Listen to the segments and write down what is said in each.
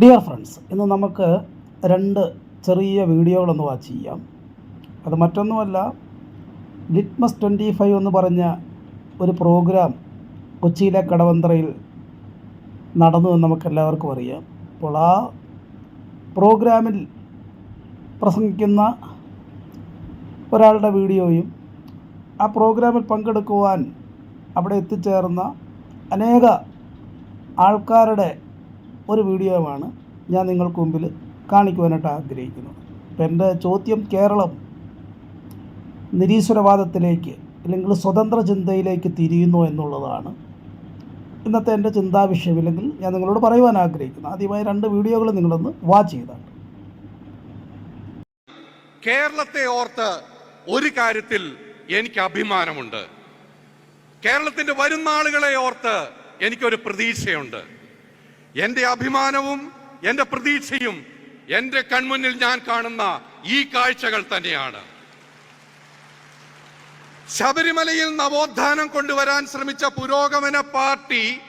Dear friends ഇന്ന് നമുക്ക് രണ്ട് ചെറിയ വീഡിയോകളൊന്ന് വാച്ച് ചെയ്യാം. അത് മറ്റൊന്നുമല്ല ലിറ്റ്മസ് ട്വന്റി ഫൈവ് എന്ന് പറഞ്ഞ ഒരു പ്രോഗ്രാം കൊച്ചിയിലെ കടവന്ത്രയിൽ നടന്നു എന്ന് നമുക്കെല്ലാവർക്കും അറിയാം. അപ്പോൾ ആ പ്രോഗ്രാമിൽ പ്രസംഗിക്കുന്ന ഒരാളുടെ വീഡിയോയും ആ പ്രോഗ്രാമിൽ പങ്കെടുക്കുവാൻ അവിടെ എത്തിച്ചേർന്ന അനേക ആൾക്കാരുടെ ഒരു വീഡിയോയുമാണ് ഞാൻ നിങ്ങൾക്ക് മുമ്പിൽ കാണിക്കുവാനായിട്ട് ആഗ്രഹിക്കുന്നത് അപ്പം എന്റെ ചോദ്യം കേരളം നിരീശ്വരവാദത്തിലേക്ക് അല്ലെങ്കിൽ സ്വതന്ത്ര ചിന്തയിലേക്ക് തിരിയുന്നു എന്നുള്ളതാണ്. ഇന്നത്തെ എന്റെ ചിന്താ വിഷയം ഇല്ലെങ്കിൽ ഞാൻ നിങ്ങളോട് പറയുവാൻ ആഗ്രഹിക്കുന്നു. ആദ്യമായി രണ്ട് വീഡിയോകൾ നിങ്ങളൊന്ന് വാച്ച് ചെയ്താണ് കേരളത്തെ ഓർത്ത് ഒരു കാര്യത്തിൽ എനിക്ക് അഭിമാനമുണ്ട്. കേരളത്തിന്റെ വരും നാളുകളെ ഓർത്ത് എനിക്കൊരു പ്രതീക്ഷയുണ്ട്. എന്റെ അഭിമാനവും എന്റെ പ്രതീക്ഷയും എന്റെ കൺമുന്നിൽ ഞാൻ കാണുന്ന ഈ കാഴ്ചകൾ തന്നെയാണ്. ശബരിമലയിൽ നവോത്ഥാനം കൊണ്ടുവരാൻ ശ്രമിച്ച പുരോഗമന പാർട്ടി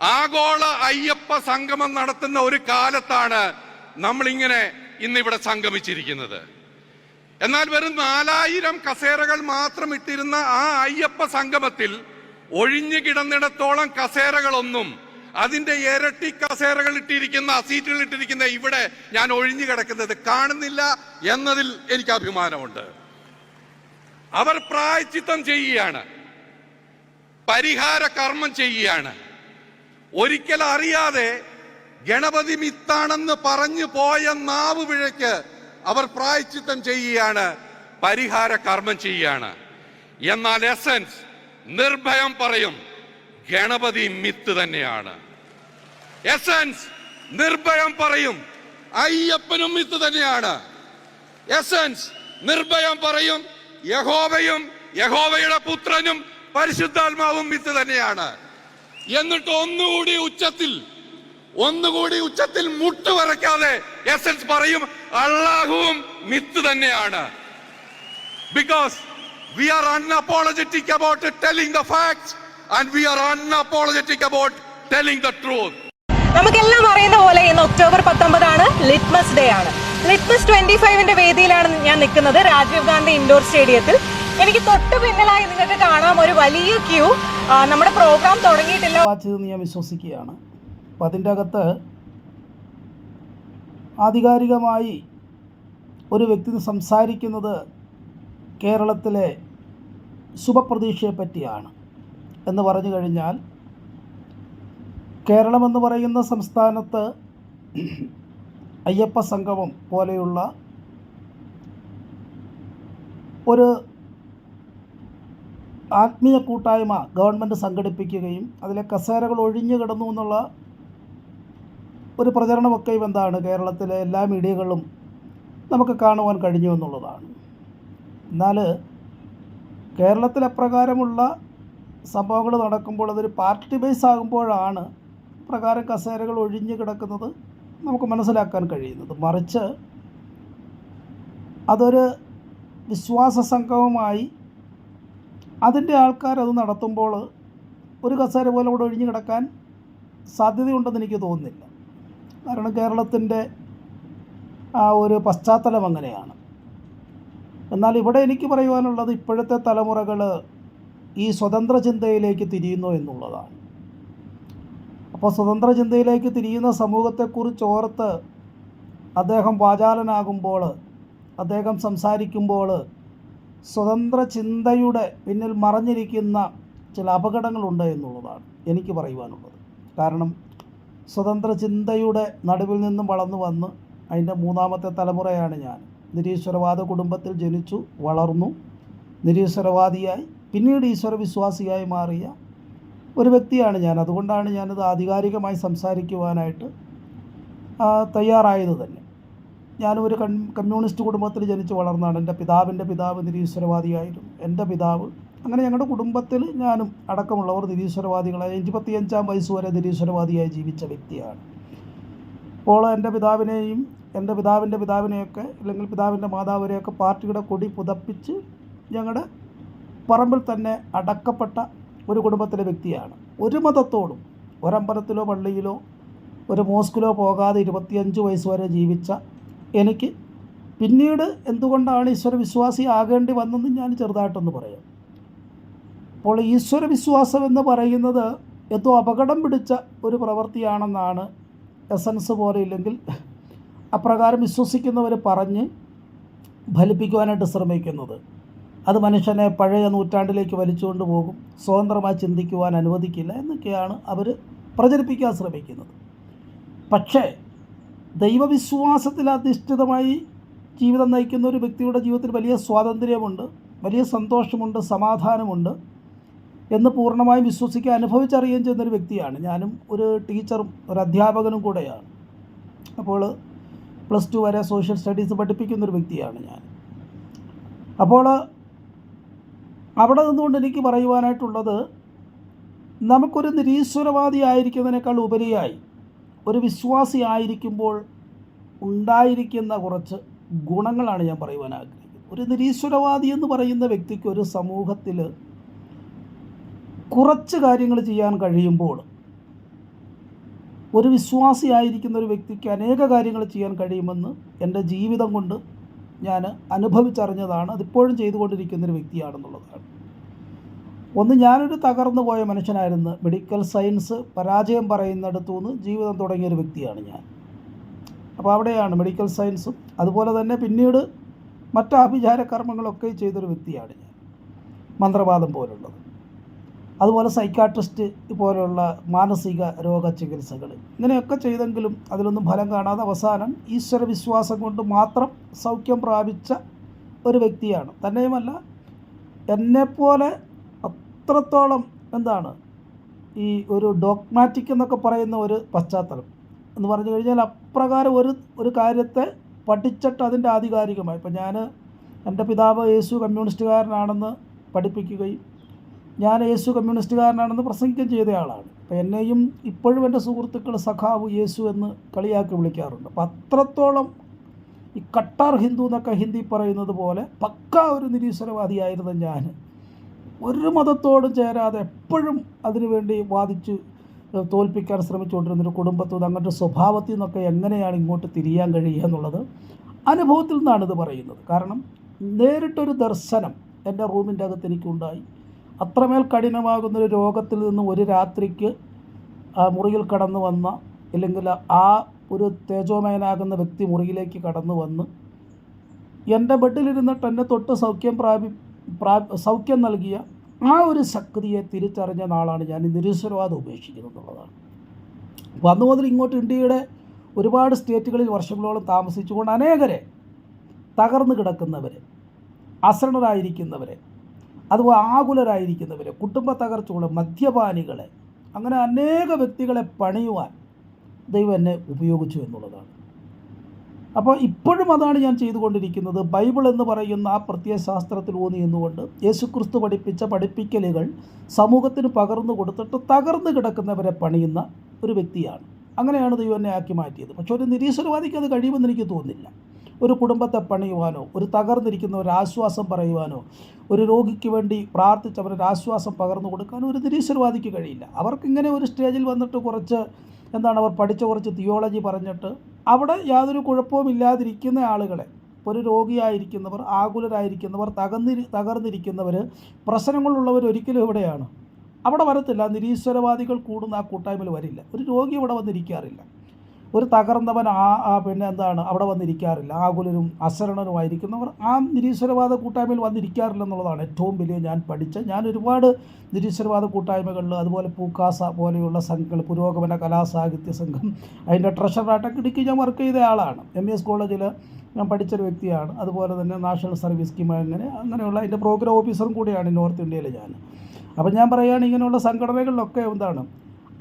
ആഗോള അയ്യപ്പ സംഗമം നടത്തുന്ന ഒരു കാലത്താണ് നമ്മളിങ്ങനെ ഇന്നിവിടെ സംഗമിച്ചിരിക്കുന്നത്. എന്നാൽ വെറും നാലായിരം കസേരകൾ മാത്രം ഇട്ടിരുന്ന ആ അയ്യപ്പ സംഗമത്തിൽ ഒഴിഞ്ഞു കിടന്നിടത്തോളം കസേരകളൊന്നും അതിന്റെ ഇരട്ടി കസേരകൾ ഇട്ടിരിക്കുന്ന സീറ്റുകൾ ഇട്ടിരിക്കുന്ന ഇവിടെ ഞാൻ ഒഴിഞ്ഞു കിടക്കുന്നത് കാണുന്നില്ല എന്നതിൽ എനിക്ക് അഭിമാനമുണ്ട്. അവർ പ്രായച്ചിത്തം ചെയ്യുകയാണ്. പരിഹാര കർമ്മം ചെയ്യുകയാണ്. ഒരിക്കൽ അറിയാതെ ഗണപതി മിത്താണെന്ന് പറഞ്ഞു പോയ നാവ് പിഴയ്ക്ക് അവർ പ്രായച്ചിത്തം ചെയ്യുകയാണ് പരിഹാര കർമ്മം ചെയ്യുകയാണ്. എന്നാൽ എസൻസ് നിർഭയം പറയും ഗണപതി മിത്ത് തന്നെയാണ്. എസൻസ് നിർഭയം പറയും. അയ്യപ്പനും മിത്ത് തന്നെയാണ്. എസൻസ് നിർഭയം പറയും. യഹോവയും യഹോവയുടെ പുത്രനും പരിശുദ്ധാത്മാവും മിത്ത് തന്നെയാണ്. എന്നിട്ട് ഒന്നുകൂടി ഉച്ചത്തിൽ ഒന്നുകൂടി ഉച്ചത്തിൽ മുട്ടുവരയ്ക്കാതെ എസൻസ് പറയും അള്ളാഹുവും മിത്ത് തന്നെയാണ്. Because we are unapologetic about telling the facts and we are unapologetic about telling the truth നമുക്കെല്ലാം അറിയുന്ന പോലെ ഇന്ന് ഒക്ടോബർ പത്തൊമ്പതാണ് ലിറ്റ്മസ് ഡേ ആണ്. ലിറ്റ്മസ് ട്വന്റി ഫൈവിന്റെ വേദിയിലാണ് ഞാൻ നിൽക്കുന്നത് രാജീവ് ഗാന്ധി ഇൻഡോർ സ്റ്റേഡിയത്തിൽ. എനിക്ക് തൊട്ട് പിന്നിലായി നിങ്ങൾക്ക് കാണാം ഒരു വലിയ ക്യൂ. നമ്മുടെ പ്രോഗ്രാം തുടങ്ങിയിട്ടില്ല. വാച്ച് ചെയ്തെന്ന് ഞാൻ വിശ്വസിക്കുകയാണ്. അപ്പം അതിന്റെ അകത്ത് ആധികാരികമായി ഒരു വ്യക്തി സംസാരിക്കുന്നത് കേരളത്തിലെ ശുഭപ്രതീക്ഷയെ പറ്റിയാണ് എന്ന് പറഞ്ഞു കഴിഞ്ഞാൽ കേരളമെന്ന് പറയുന്ന സംസ്ഥാനത്ത് അയ്യപ്പ സംഗമം പോലെയുള്ള ഒരു ആത്മീയ കൂട്ടായ്മ ഗവൺമെന്റ് സംഘടിപ്പിക്കുകയും അതിലെ കസേരകൾ ഒഴിഞ്ഞു കിടന്നു എന്നുള്ള ഒരു പ്രചരണമൊക്കെയും എന്താണ് കേരളത്തിലെ എല്ലാ മീഡിയകളും നമുക്ക് കാണുവാൻ കഴിഞ്ഞു എന്നുള്ളതാണ്. എന്നാൽ കേരളത്തിൽ അപ്രകാരമുള്ള സംഭവങ്ങൾ നടക്കുമ്പോൾ അതൊരു പാർട്ടി ബേസ് ആകുമ്പോഴാണ് പ്രകാരം കസേരകൾ ഒഴിഞ്ഞു കിടക്കുന്നത് നമുക്ക് മനസ്സിലാക്കാൻ കഴിയുന്നത്. മറിച്ച് അതൊരു വിശ്വാസ സംഘവുമായി അതിന്റെ ആൾക്കാർ അത് നടത്തുമ്പോൾ ഒരു കസേര പോലെ അവിടെ ഒഴിഞ്ഞു കിടക്കാൻ സാധ്യതയുണ്ടെന്ന് എനിക്ക് തോന്നുന്നില്ല. കാരണം കേരളത്തിന്റെ ആ ഒരു പശ്ചാത്തലം അങ്ങനെയാണ്. എന്നാൽ ഇവിടെ എനിക്ക് പറയുവാനുള്ളത് ഇപ്പോഴത്തെ തലമുറകൾ ഈ സ്വതന്ത്ര ചിന്തയിലേക്ക് തിരിയുന്നു എന്നുള്ളതാണ്. അപ്പോൾ സ്വതന്ത്ര ചിന്തയിലേക്ക് തിരിയുന്ന സമൂഹത്തെക്കുറിച്ച് ഓർത്ത് അദ്ദേഹം വാചാലനാകുമ്പോൾ അദ്ദേഹം സംസാരിക്കുമ്പോൾ സ്വതന്ത്ര ചിന്തയുടെ പിന്നിൽ മറഞ്ഞിരിക്കുന്ന ചില അപകടങ്ങളുണ്ട് എന്നുള്ളതാണ് എനിക്ക് പറയുവാനുള്ളത്. കാരണം സ്വതന്ത്ര ചിന്തയുടെ നടുവിൽ നിന്നും വളർന്നു വന്ന് അതിന്റെ മൂന്നാമത്തെ തലമുറയാണ് ഞാൻ. നിരീശ്വരവാദ കുടുംബത്തിൽ ജനിച്ചു വളർന്നു. നിരീശ്വരവാദിയായി പിന്നീട് ഈശ്വര വിശ്വാസിയായി മാറിയ ഒരു വ്യക്തിയാണ് ഞാൻ. അതുകൊണ്ടാണ് ഞാനത് ആധികാരികമായി സംസാരിക്കുവാനായിട്ട് തയ്യാറായത് തന്നെ. ഞാനൊരു കൺ കമ്മ്യൂണിസ്റ്റ് കുടുംബത്തിൽ ജനിച്ച് വളർന്നാണ്. എന്റെ പിതാവിന്റെ പിതാവ് നിരീശ്വരവാദിയായിരുന്നു. എന്റെ പിതാവ് അങ്ങനെ ഞങ്ങളുടെ കുടുംബത്തിൽ ഞാനും അടക്കമുള്ളവർ നിരീശ്വരവാദികളായ ഇരുപത്തിയഞ്ചാം വയസ്സ് വരെ നിരീശ്വരവാദിയായി ജീവിച്ച വ്യക്തിയാണ്. അപ്പോൾ എന്റെ പിതാവിനെയും എന്റെ പിതാവിന്റെ പിതാവിനെയൊക്കെ അല്ലെങ്കിൽ പിതാവിന്റെ മാതാവിനെയൊക്കെ പാർട്ടിയുടെ കൊടി പുതപ്പിച്ച് ഞങ്ങളുടെ പറമ്പിൽ തന്നെ അടക്കപ്പെട്ട ഒരു കുടുംബത്തിലെ വ്യക്തിയാണ്. ഒരു മതത്തോടും ഒരമ്പലത്തിലോ പള്ളിയിലോ ഒരു മോസ്കിലോ പോകാതെ ഇരുപത്തിയഞ്ച് വയസ്സ് വരെ ജീവിച്ച എനിക്ക് പിന്നീട് എന്തുകൊണ്ടാണ് ഈശ്വര വിശ്വാസി ആകേണ്ടി വന്നതെന്ന് ഞാൻ ചെറുതായിട്ടൊന്ന് പറയാം. അപ്പോൾ ഈശ്വര വിശ്വാസം എന്ന് പറയുന്നത് എന്തോ അപകടം പിടിച്ച ഒരു പ്രവൃത്തിയാണെന്നാണ് എസൻസ് പോലെ ഇല്ലെങ്കിൽ അപ്രകാരം വിശ്വസിക്കുന്നവർ പറഞ്ഞ് ഫലിപ്പിക്കുവാനായിട്ട് ശ്രമിക്കുന്നത്. അത് മനുഷ്യനെ പഴയ നൂറ്റാണ്ടിലേക്ക് വലിച്ചുകൊണ്ട് പോകും. സ്വതന്ത്രമായി ചിന്തിക്കുവാൻ അനുവദിക്കില്ല എന്നൊക്കെയാണ് അവർ പ്രചരിപ്പിക്കാൻ ശ്രമിക്കുന്നത്. പക്ഷേ ദൈവവിശ്വാസത്തിൽ അധിഷ്ഠിതമായി ജീവിതം നയിക്കുന്ന ഒരു വ്യക്തിയുടെ ജീവിതത്തിൽ വലിയ സ്വാതന്ത്ര്യമുണ്ട് വലിയ സന്തോഷമുണ്ട് സമാധാനമുണ്ട് എന്ന് പൂർണമായും വിശ്വസിക്കാൻ അനുഭവിച്ചറിയുകയും ചെയ്യുന്നൊരു വ്യക്തിയാണ്. ഞാനും ഒരു ടീച്ചറും ഒരു അധ്യാപകനും കൂടെയാണ്. അപ്പോൾ പ്ലസ് ടു വരെ സോഷ്യൽ സ്റ്റഡീസ് പഠിപ്പിക്കുന്നൊരു വ്യക്തിയാണ് ഞാൻ. അപ്പോൾ അവിടെ നിന്നുകൊണ്ട് എനിക്ക് പറയുവാനായിട്ടുള്ളത് നമുക്കൊരു നിരീശ്വരവാദി ആയിരിക്കുന്നതിനേക്കാൾ ഉപരിയായി ഒരു വിശ്വാസി ആയിരിക്കുമ്പോൾ ഉണ്ടായിരിക്കുന്ന കുറച്ച് ഗുണങ്ങളാണ് ഞാൻ പറയുവാൻ ആഗ്രഹിക്കുന്നത്. ഒരു നിരീശ്വരവാദി എന്ന് പറയുന്ന വ്യക്തിക്ക് ഒരു സമൂഹത്തിൽ കുറച്ച് കാര്യങ്ങൾ ചെയ്യാൻ കഴിയുമ്പോൾ ഒരു വിശ്വാസി ആയിരിക്കുന്ന ഒരു വ്യക്തിക്ക് അനേക കാര്യങ്ങൾ ചെയ്യാൻ കഴിയുമെന്ന് എന്റെ ജീവിതം കൊണ്ട് ഞാൻ അനുഭവിച്ചറിഞ്ഞതാണ് അതിപ്പോഴും ചെയ്തുകൊണ്ടിരിക്കുന്നൊരു വ്യക്തിയാണെന്നുള്ളതാണ് ഒന്ന് ഞാനൊരു തകർന്നു പോയ മനുഷ്യനായിരുന്നു. മെഡിക്കൽ സയൻസ് പരാജയം പറയുന്നിടത്തു നിന്ന് ജീവിതം തുടങ്ങിയൊരു വ്യക്തിയാണ് ഞാൻ. അപ്പോൾ അവിടെയാണ് മെഡിക്കൽ സയൻസും അതുപോലെ തന്നെ പിന്നീട് മറ്റ് ആഭിചാര കർമ്മങ്ങളൊക്കെ ചെയ്തൊരു വ്യക്തിയാണ് ഞാൻ. മന്ത്രവാദം പോലുള്ളത്. അതുപോലെ സൈക്കാട്രിസ്റ്റ് പോലെയുള്ള മാനസിക രോഗ ചികിത്സകൾ ഇങ്ങനെയൊക്കെ ചെയ്തെങ്കിലും അതിലൊന്നും ഫലം കാണാതെ അവസാനം ഈശ്വര വിശ്വാസം കൊണ്ട് മാത്രം സൗഖ്യം പ്രാപിച്ച ഒരു വ്യക്തിയാണ്. തന്നെയുമല്ല എന്നെപ്പോലെ അത്രത്തോളം എന്താണ് ഈ ഒരു ഡോഗ്മാറ്റിക് എന്നൊക്കെ പറയുന്ന ഒരു പശ്ചാത്തലം. എന്ന് പറഞ്ഞു കഴിഞ്ഞാൽ അപ്രകാരം ഒരു ഒരു കാര്യത്തെ പഠിച്ചിട്ട് അതിന്റെ ആധികാരികമായി. ഇപ്പം ഞാൻ എന്റെ പിതാവ് യേശു കമ്മ്യൂണിസ്റ്റുകാരനാണെന്ന് പഠിപ്പിക്കുകയും ഞാൻ യേശു കമ്മ്യൂണിസ്റ്റുകാരനാണെന്ന് പ്രസംഗിക്കുകയും ചെയ്തയാളാണ് അപ്പോൾ എന്നെയും ഇപ്പോഴും എന്റെ സുഹൃത്തുക്കൾ സഖാവ് യേശു എന്ന് കളിയാക്കി വിളിക്കാറുണ്ട്. അപ്പം അത്രത്തോളം ഈ കട്ടാർ ഹിന്ദു എന്നൊക്കെ ഹിന്ദി പറയുന്നത് പോലെ പക്ക ഒരു നിരീശ്വരവാദിയായിരുന്നു ഞാൻ. ഒരു മതത്തോടും ചേരാതെ എപ്പോഴും അതിനുവേണ്ടി വാദിച്ച് തോൽപ്പിക്കാൻ ശ്രമിച്ചുകൊണ്ടിരുന്നൊരു കുടുംബത്തിൽ നിന്ന് അങ്ങനത്തെ സ്വഭാവത്തിൽ നിന്നൊക്കെ എങ്ങനെയാണ് ഇങ്ങോട്ട് തിരിയാൻ കഴിയുക എന്നുള്ളത് അനുഭവത്തിൽ നിന്നാണ് ഇത് പറയുന്നത്. കാരണം നേരിട്ടൊരു ദർശനം എന്റെ റൂമിന്റെ അകത്ത് എനിക്കുണ്ടായി. അത്രമേൽ കഠിനമാകുന്നൊരു രോഗത്തിൽ നിന്ന് ഒരു രാത്രിക്ക് ആ മുറിയിൽ കടന്നു വന്ന അല്ലെങ്കിൽ ആ ഒരു തേജോമയനാകുന്ന വ്യക്തി മുറിയിലേക്ക് കടന്നു വന്ന് എന്റെ ബെഡിലിരുന്നിട്ട് എന്നെ തൊട്ട് സൗഖ്യം പ്രാപി പ്രാ സൗഖ്യം നൽകിയ ആ ഒരു ശക്തിയെ തിരിച്ചറിഞ്ഞ നാളാണ് ഞാൻ നിരീശ്വരവാദം ഉപേക്ഷിക്കുന്നത് എന്നുള്ളതാണ്. അപ്പോൾ അന്ന് മുതൽ ഇങ്ങോട്ട് ഇന്ത്യയുടെ ഒരുപാട് സ്റ്റേറ്റുകളിൽ വർഷങ്ങളോളം താമസിച്ചുകൊണ്ട് അനേകരെ തകർന്നു കിടക്കുന്നവരെ അസരണരായിരിക്കുന്നവരെ അതുപോലെ ആകുലരായിരിക്കുന്നവരെ കുടുംബ തകർച്ചകളെ മദ്യപാനികളെ അങ്ങനെ അനേക വ്യക്തികളെ പണിയുവാൻ ദൈവം എന്നെ ഉപയോഗിച്ചു എന്നുള്ളതാണ്. അപ്പോൾ ഇപ്പോഴും അതാണ് ഞാൻ ചെയ്തുകൊണ്ടിരിക്കുന്നത്. ബൈബിൾ എന്ന് പറയുന്ന ആ പ്രത്യയശാസ്ത്രത്തിൽ ഊന്നി എന്നുകൊണ്ട് യേശുക്രിസ്തു പഠിപ്പിച്ച പഠിപ്പിക്കലുകൾ സമൂഹത്തിന് പകർന്നു കൊടുത്തിട്ട് തകർന്നു കിടക്കുന്നവരെ പണിയുന്ന ഒരു വ്യക്തിയാണ്. അങ്ങനെയാണ് ദൈവം എന്നെ ആക്കി മാറ്റിയത്. പക്ഷെ ഒരു നിരീശ്വരവാദിക്ക് അത് കഴിയുമെന്ന് എനിക്ക് തോന്നുന്നില്ല. ഒരു കുടുംബത്തെ പണിയുവാനോ ഒരു തകർന്നിരിക്കുന്ന ഒരു ആശ്വാസം പറയുവാനോ ഒരു രോഗിക്ക് വേണ്ടി പ്രാർത്ഥിച്ച് അവരൊരു ആശ്വാസം പകർന്നു കൊടുക്കാനോ ഒരു നിരീശ്വരവാദിക്ക് കഴിയില്ല. അവർക്കിങ്ങനെ ഒരു സ്റ്റേജിൽ വന്നിട്ട് കുറച്ച് എന്താണ് അവർ പഠിച്ച കുറച്ച് തിയോളജി പറഞ്ഞിട്ട് അവിടെ യാതൊരു കുഴപ്പവും ഇല്ലാതിരിക്കുന്ന ആളുകളെ ഒരു രോഗിയായിരിക്കുന്നവർ ആകുലരായിരിക്കുന്നവർ തകർന്നിരി തകർന്നിരിക്കുന്നവർ പ്രശ്നങ്ങളുള്ളവർ ഒരിക്കലും ഇവിടെയാണ് അവിടെ വരത്തില്ല. നിരീശ്വരവാദികൾ കൂടുന്ന ആ കൂട്ടായ്മയിൽ വരില്ല. ഒരു രോഗി അവിടെ വന്നിരിക്കാറില്ല. ഒരു തകർന്നവൻ ആ പിന്നെ എന്താണ് അവിടെ വന്നിരിക്കാറില്ല. ആകുലരും അശരണരുമായിരിക്കുന്നവർ ആ നിരീശ്വരവാദ കൂട്ടായ്മയിൽ വന്നിരിക്കാറില്ല എന്നുള്ളതാണ് ഏറ്റവും വലിയ ഞാൻ പഠിച്ച. ഞാൻ ഒരുപാട് നിരീശ്വരവാദ കൂട്ടായ്മകളിൽ അതുപോലെ പൂക്കാസ പോലെയുള്ള സംഘങ്ങൾ പുരോഗമന കലാസാഹിത്യ സംഘം അതിന്റെ ട്രഷറായിട്ടൊക്കെ ഇടുക്കി ഞാൻ വർക്ക് ചെയ്ത ആളാണ്. എം എസ് കോളേജിൽ ഞാൻ പഠിച്ചൊരു വ്യക്തിയാണ്. അതുപോലെ തന്നെ നാഷണൽ സർവീസ് സ്കീം അങ്ങനെ അങ്ങനെയുള്ള അതിന്റെ പ്രോഗ്രാം ഓഫീസറും കൂടിയാണ് നോർത്ത് ഇന്ത്യയിൽ ഞാൻ. അപ്പം ഞാൻ പറയുകയാണ് ഇങ്ങനെയുള്ള സംഘടനകളിലൊക്കെ എന്താണ്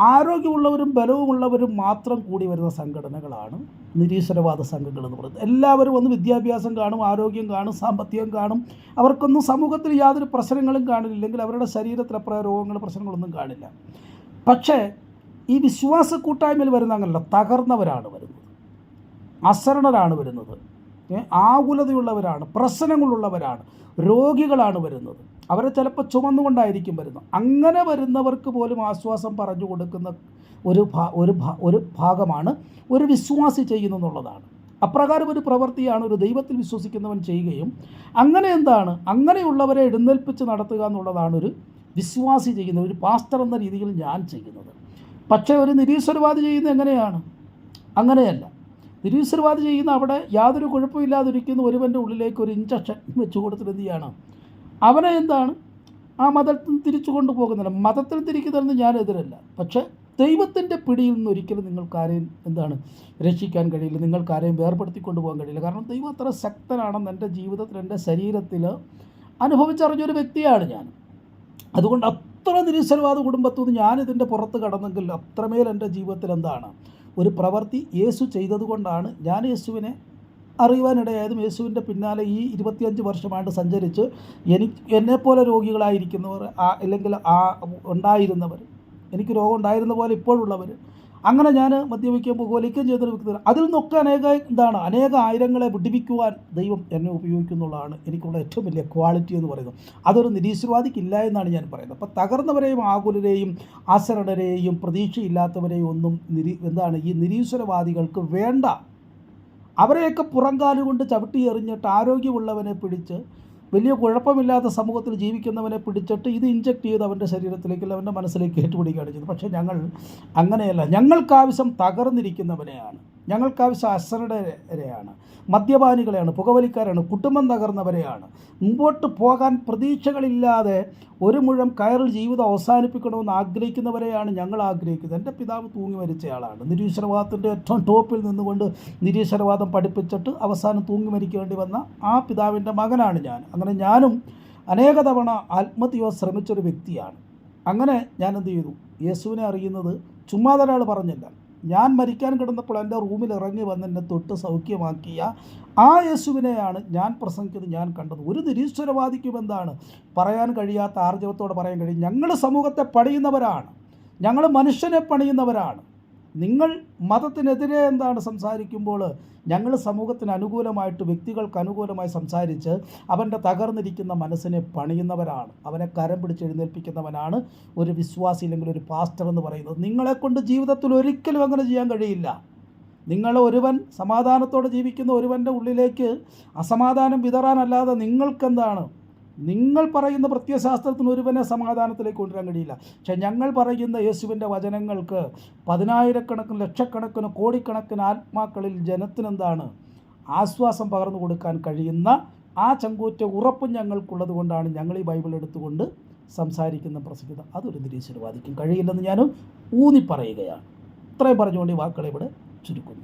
ആരോഗ്യമുള്ളവരും ബലവുമുള്ളവരും മാത്രം കൂടി വരുന്ന സംഘടനകളാണ് നിരീശ്വരവാദ സംഘങ്ങൾ എന്ന് പറയുന്നത്. എല്ലാവരും ഒന്ന് വിദ്യാഭ്യാസം കാണും ആരോഗ്യം കാണും സാമ്പത്തികം കാണും. അവർക്കൊന്നും സമൂഹത്തിൽ യാതൊരു പ്രശ്നങ്ങളും കാണില്ലെങ്കിൽ അവരുടെ ശരീരത്തിൽ അപ്ര രോഗങ്ങൾ പ്രശ്നങ്ങളൊന്നും കാണില്ല. പക്ഷേ ഈ വിശ്വാസ കൂട്ടായ്മയിൽ വരുന്ന അങ്ങനല്ല തകർന്നവരാണ് വരുന്നത്. അസരണരാണ് വരുന്നത്. ആകുലതയുള്ളവരാണ് പ്രശ്നങ്ങളുള്ളവരാണ് രോഗികളാണ് വരുന്നത്. അവരെ ചിലപ്പോൾ ചുമന്നുകൊണ്ടായിരിക്കും വരുന്നത്. അങ്ങനെ വരുന്നവർക്ക് പോലും ആശ്വാസം പറഞ്ഞു കൊടുക്കുന്ന ഒരു ഭാ ഒരു ഭാ ഒരു ഭാഗമാണ് ഒരു വിശ്വാസി ചെയ്യുന്നെന്നുള്ളതാണ് അപ്രകാരം ഒരു പ്രവൃത്തിയാണ് ഒരു ദൈവത്തിൽ വിശ്വസിക്കുന്നവൻ ചെയ്യുകയും അങ്ങനെ എന്താണ്? അങ്ങനെയുള്ളവരെ എഴുന്നേൽപ്പിച്ച് നടത്തുക എന്നുള്ളതാണ് ഒരു വിശ്വാസി ചെയ്യുന്നത് ഒരു പാസ്റ്റർ എന്ന രീതിയിൽ ഞാൻ ചെയ്യുന്നത്. പക്ഷേ ഒരു നിരീശ്വരവാദി ചെയ്യുന്നത് എങ്ങനെയാണ്? അങ്ങനെയല്ല. നിരീശ്വരവാദി ചെയ്യുന്ന അവിടെ യാതൊരു കുഴപ്പമില്ലാതിരിക്കുന്ന ഒരുവന്റെ ഉള്ളിലേക്ക് ഒരു ഇഞ്ചക്ഷൻ വെച്ച് കൊടുത്തിട്ട് എന്ത് അവനെ എന്താണ്? ആ മതത്തിൽ തിരിച്ചു കൊണ്ടുപോകുന്നില്ല. മതത്തിൽ തിരിക്കുന്നതെന്ന് ഞാൻ എതിരല്ല. പക്ഷേ ദൈവത്തിന്റെ പിടിയിൽ നിന്ന് ഒരിക്കലും നിങ്ങൾക്കാരെയും എന്താണ് രക്ഷിക്കാൻ കഴിയില്ല. നിങ്ങൾക്കാരെയും വേർപെടുത്തി കൊണ്ടുപോകാൻ കഴിയില്ല. കാരണം ദൈവം അത്ര ശക്തനാണെന്ന് എന്റെ ജീവിതത്തിൽ എന്റെ ശരീരത്തിൽ അനുഭവിച്ചറിഞ്ഞൊരു വ്യക്തിയാണ് ഞാൻ. അതുകൊണ്ട് അത്ര നിരീശ്വരവാദ കുടുംബത്തിൽ നിന്ന് ഞാനിതിന്റെ പുറത്ത് കടന്നെങ്കിൽ അത്രമേൽ എന്റെ ജീവിതത്തിൽ എന്താണ്? ഒരു പ്രവൃത്തി യേശു ചെയ്തതുകൊണ്ടാണ് ഞാൻ യേശുവിനെ അറിയുവാനിടയായതും യേശുവിന്റെ പിന്നാലെ ഈ ഇരുപത്തിയഞ്ച് വർഷമായിട്ട് സഞ്ചരിച്ച് എനിക്ക് എന്നെപ്പോലെ രോഗികളായിരിക്കുന്നവർ ആ അല്ലെങ്കിൽ ആ ഉണ്ടായിരുന്നവർ എനിക്ക് രോഗം ഉണ്ടായിരുന്ന പോലെ ഇപ്പോഴുള്ളവർ. അങ്ങനെ ഞാൻ മദ്യപിക്കുകയും പുകവലിക്കുകയും ചെയ്തൊരു വ്യക്തി അതിൽ നിന്നൊക്കെ അനേക എന്താണ് അനേക ആയിരങ്ങളെ വിടിവിക്കുവാൻ ദൈവം എന്നെ ഉപയോഗിക്കുന്നുള്ളതാണ് എനിക്കുള്ള ഏറ്റവും വലിയ ക്വാളിറ്റി എന്ന് പറയുന്നത്. അതൊരു നിരീശ്വരവാദിക്കില്ല എന്നാണ് ഞാൻ പറയുന്നത്. അപ്പോൾ തകർന്നവരെയും ആകുലരെയും അസരണരെയും പ്രതീക്ഷയില്ലാത്തവരെയും ഒന്നും നിരീ എന്താണ് ഈ നിരീശ്വരവാദികൾക്ക് വേണ്ട അവരെയൊക്കെ പുറങ്കാലുകൊണ്ട് ചവിട്ടി എറിഞ്ഞിട്ട് ആരോഗ്യമുള്ളവനെ പിടിച്ച് വലിയ കുഴപ്പമില്ലാത്ത സമൂഹത്തിൽ ജീവിക്കുന്നവനെ പിടിച്ചിട്ട് ഇത് ഇഞ്ചക്ട് ചെയ്ത് അവന്റെ ശരീരത്തിലേക്ക് അല്ല അവന്റെ മനസ്സിലേക്ക് ഏറ്റുപിടിക്കുകയാണ് ചെയ്തത്. പക്ഷേ ഞങ്ങൾ അങ്ങനെയല്ല. ഞങ്ങൾക്കാവശ്യം തകർന്നിരിക്കുന്നവനെയാണ്. ഞങ്ങൾക്കാവശ്യം അസരണരെയാണ് മദ്യപാനികളെയാണ് പുകവലിക്കാരാണ് കുടുംബം തകർന്നവരെയാണ്. മുമ്പോട്ട് പോകാൻ പ്രതീക്ഷകളില്ലാതെ ഒരു മുഴം കയറിൽ ജീവിതം അവസാനിപ്പിക്കണമെന്ന് ആഗ്രഹിക്കുന്നവരെയാണ് ഞങ്ങൾ ആഗ്രഹിക്കുന്നത്. എന്റെ പിതാവ് തൂങ്ങി മരിച്ചയാളാണ്. നിരീശ്വരവാദത്തിന്റെ ഏറ്റവും ടോപ്പിൽ നിന്നുകൊണ്ട് നിരീശ്വരവാദം പഠിപ്പിച്ചിട്ട് അവസാനം തൂങ്ങി മരിക്കേണ്ടി വന്ന ആ പിതാവിന്റെ മകനാണ് ഞാൻ. അങ്ങനെ ഞാനും അനേക തവണ ആത്മഹത്യ ശ്രമിച്ചൊരു വ്യക്തിയാണ്. അങ്ങനെ ഞാൻ എന്ത് ചെയ്തു? യേശുവിനെ അറിയുന്നത് ചുമ്മാതൊരാൾ പറഞ്ഞില്ല. ഞാൻ മരിക്കാൻ കിടന്നപ്പോൾ എന്റെ റൂമിൽ ഇറങ്ങി വന്ന് എന്നെ തൊട്ട് സൗഖ്യമാക്കിയ ആ യേശുവിനെയാണ് ഞാൻ പ്രസംഗിക്കുന്നത് ഞാൻ കണ്ടത്. ഒരു നിരീശ്വരവാദിക്കും എന്താണ്? പറയാൻ കഴിയാത്ത ആർജവത്തോടെ പറയാൻ കഴിയും. ഞങ്ങൾ സമൂഹത്തെ പണിയുന്നവരാണ്. ഞങ്ങൾ മനുഷ്യനെ പണിയുന്നവരാണ്. നിങ്ങൾ മതത്തിനെതിരെ എന്താണ് സംസാരിക്കുമ്പോൾ ഞങ്ങൾ സമൂഹത്തിന് അനുകൂലമായിട്ട് വ്യക്തികൾക്ക് അനുകൂലമായി സംസാരിച്ച് അവന്റെ തകർന്നിരിക്കുന്ന മനസ്സിനെ പണിയുന്നവരാണ്. അവനെ കരം പിടിച്ച് എഴുന്നേൽപ്പിക്കുന്നവനാണ് ഒരു വിശ്വാസി അല്ലെങ്കിൽ ഒരു പാസ്റ്റർ എന്ന് പറയുന്നത്. നിങ്ങളെക്കൊണ്ട് ജീവിതത്തിൽ ഒരിക്കലും അങ്ങനെ ചെയ്യാൻ കഴിയില്ല. നിങ്ങൾ ഒരുവൻ സമാധാനത്തോടെ ജീവിക്കുന്ന ഒരുവന്റെ ഉള്ളിലേക്ക് അസമാധാനം വിതറാനല്ലാതെ നിങ്ങൾക്കെന്താണ് നിങ്ങൾ പറയുന്ന പ്രത്യയശാസ്ത്രത്തിന് ഒരുവനെ സമാധാനത്തിലേക്ക് കൊണ്ടുവരാൻ കഴിയില്ല. പക്ഷെ ഞങ്ങൾ പറയുന്ന യേശുവിന്റെ വചനങ്ങൾക്ക് പതിനായിരക്കണക്കിന് ലക്ഷക്കണക്കിന് കോടിക്കണക്കിന് ആത്മാക്കളിൽ ജനത്തിനെന്താണ് ആശ്വാസം പകർന്നു കൊടുക്കാൻ കഴിയുന്ന ആ ചങ്കൂറ്റ ഉറപ്പും ഞങ്ങൾക്കുള്ളത് കൊണ്ടാണ് ഞങ്ങൾ ഈ ബൈബിൾ എടുത്തുകൊണ്ട് സംസാരിക്കുന്ന പ്രസംഗിത അതൊരു നിരീശ്വരവാദിക്കും. കഴിയില്ലെന്ന് ഞാൻ ഊന്നി പറയുകയാണ് ഇത്രയും പറഞ്ഞുകൊണ്ട് ഈ വാക്കുകളെ ഇവിടെ ചുരുക്കുന്നു.